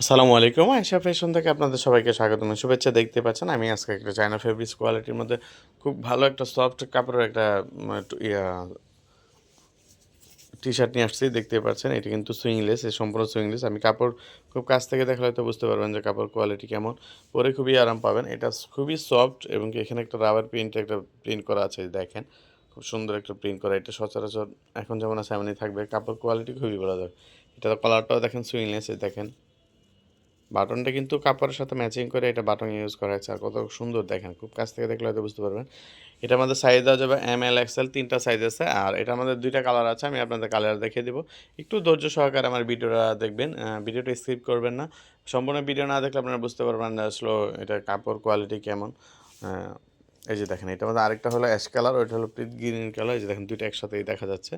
আসসালামু আলাইকুম। আয়সা ফ্যাশন থেকে আপনাদের সবাইকে স্বাগতম। শুভেচ্ছা দেখতে পাচ্ছেন। আমি আজকে একটা চায়না ফেব্রিক্স কোয়ালিটির মধ্যে খুব ভালো একটা সফট কাপড়ের একটা টি শার্ট নিয়ে আসছি। দেখতে পাচ্ছেন, এটা কিন্তু সুইংলেস এই সম্পূর্ণ সুইংলেস আমি কাপড় খুব কাছ থেকে দেখলে হয়তো বুঝতে পারবেন যে কাপড় কোয়ালিটি কেমন। পরে খুবই আরাম পাবেন। এটা খুবই সফট এবং এখানে একটা রাবার প্রিন্ট একটা প্রিন্ট করা আছে দেখেন। খুব সুন্দর একটা প্রিন্ট করা। এটা সচরাচর এখন যেমন আছে, এমনই থাকবে। কাপড় কোয়ালিটি খুবই ভালো। যাবে এটা কালারটাও দেখেন সুইংলেস দেখেন। বাটনটা কিন্তু কাপড়ের সাথে ম্যাচিং করে এটা বাটন ইউজ করা হয়েছে। আর কত সুন্দর দেখেন, খুব কাছ থেকে দেখলে হয়তো বুঝতে পারবেন। এটা আমাদের সাইজ দেওয়া যাবে এম এল এক্সেল তিনটা সাইজ আছে। আর এটা আমাদের দুইটা কালার আছে, আমি আপনাদের কালার দেখিয়ে দেবো। একটু ধৈর্য সহকারে আমার ভিডিওটা দেখবেন। ভিডিওটা স্কিপ করবেন না। সম্পূর্ণ ভিডিও না দেখলে আপনারা বুঝতে পারবেন না আসলে এটা কাপড় কোয়ালিটি কেমন। এই যে দেখেন, এটা আমাদের আরেকটা হলো অ্যাশ কালার ওইটা হলো গ্রিন কালার এই যে দেখেন, দুইটা একসাথেই দেখা যাচ্ছে।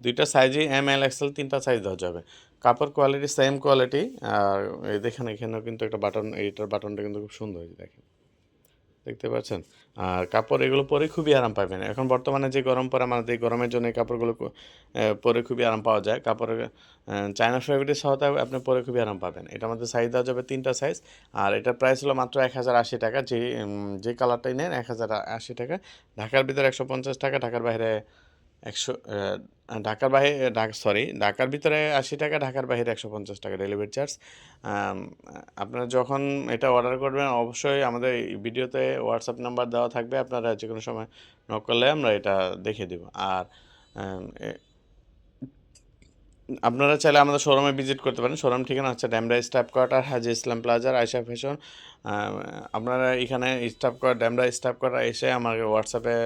দুইটা সাইজই এম এল এক্সেল তিনটা সাইজ দেওয়া যাবে। কাপড় কোয়ালিটি সেম কোয়ালিটি আর এই দেখেন এখানেও কিন্তু একটা বাটন এইটার বাটনটা কিন্তু খুব সুন্দর দেখেন। দেখতে পাচ্ছেন? আর কাপড় এগুলো পরে খুবই আরাম পাবেন। এখন বর্তমানে যে গরম পরে আমাদের, এই গরমের জন্য এই কাপড়গুলো পরে খুবই আরাম পাওয়া যায়। কাপড়ের চায়না ফেব্রিকের সহতায় আপনি পরে খুবই আরাম পাবেন। এটা আমাদের সাইজ দেওয়া যাবে তিনটা সাইজ আর এটার প্রাইস হলো মাত্র এক হাজার আশি টাকা। যে যে কালারটাই নেন, এক হাজার আশি টাকা। ঢাকার ভিতরে একশো পঞ্চাশ টাকা, ঢাকার বাইরে একশো ঢাকার বাইরে ঢাকা সরি ঢাকার ভিতরে আশি টাকা, ঢাকার বাইরে একশো পঞ্চাশ টাকা ডেলিভারি চার্জ আপনারা যখন এটা অর্ডার করবেন, অবশ্যই আমাদের ভিডিওতে হোয়াটসঅ্যাপ নাম্বার দেওয়া থাকবে। আপনারা যে কোনো সময় নক করলে আমরা এটা দেখে দেব। আর আপনারা চাইলে আমাদের শোরুমে ভিজিট করতে পারেন। শোরুম ঠিকানা হচ্ছে ড্যামরা স্টাফ কোয়ার্টার হাজি ইসলাম প্লাজার আয়সা ফ্যাশন আপনারা এখানে স্টাফ কোয়ার ড্যামরা স্টাফ কোয়ার্টার এসে আমাকে হোয়াটসঅ্যাপে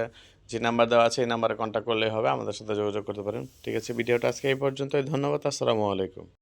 যে নাম্বার দেওয়া আছে, এই নাম্বারে কন্ট্যাক্ট করলে হবে। আমাদের সাথে যোগাযোগ করতে পারেন। ঠিক আছে, ভিডিওটা আজকে এই পর্যন্তই। ধন্যবাদ, আসসালামু আলাইকুম।